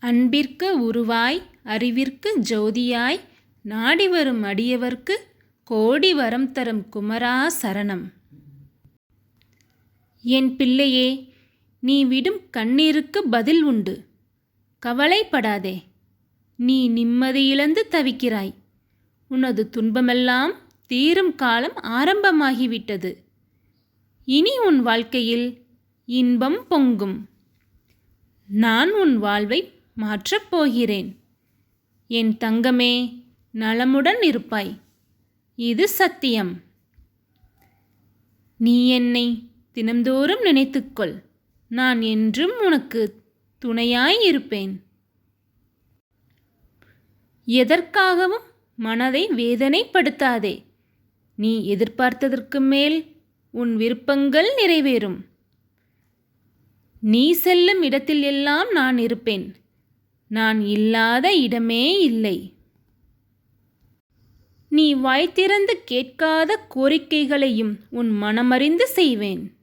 அன்பிற்கு உருவாய் அறிவிற்கு ஜோதியாய் நாடி வரும் அடியவர்க்கு கோடி வரம் தரும் குமரா சரணம். என் பிள்ளையே நீ விடும் கண்ணீருக்கு பதில் உண்டு. கவலைப்படாதே நீ நிம்மதியிழந்து தவிக்கிறாய். உனது துன்பமெல்லாம் தீரும் காலம் ஆரம்பமாகிவிட்டது. இனி உன் வாழ்க்கையில் இன்பம் பொங்கும். நான் உன் வாழ்வை மாற்றப் போகிறேன் என் தங்கமே நலமுடன் இருப்பாய். இது சத்தியம். நீ என்னை தினந்தோறும் நினைத்துக்கொள். நான் என்றும் உனக்கு துணையாய் இருப்பேன் எதற்காகவும் மனதை வேதனைப்படுத்தாதே. நீ எதிர்பார்த்ததற்கு மேல் உன் விருப்பங்கள் நிறைவேறும். நீ செல்லும் இடத்தில் எல்லாம் நான் இருப்பேன். நான் இல்லாத இடமே இல்லை. நீ வாய் திறந்து கேட்காத கோரிக்கைகளையும் உன் மனமறிந்து செய்வேன்.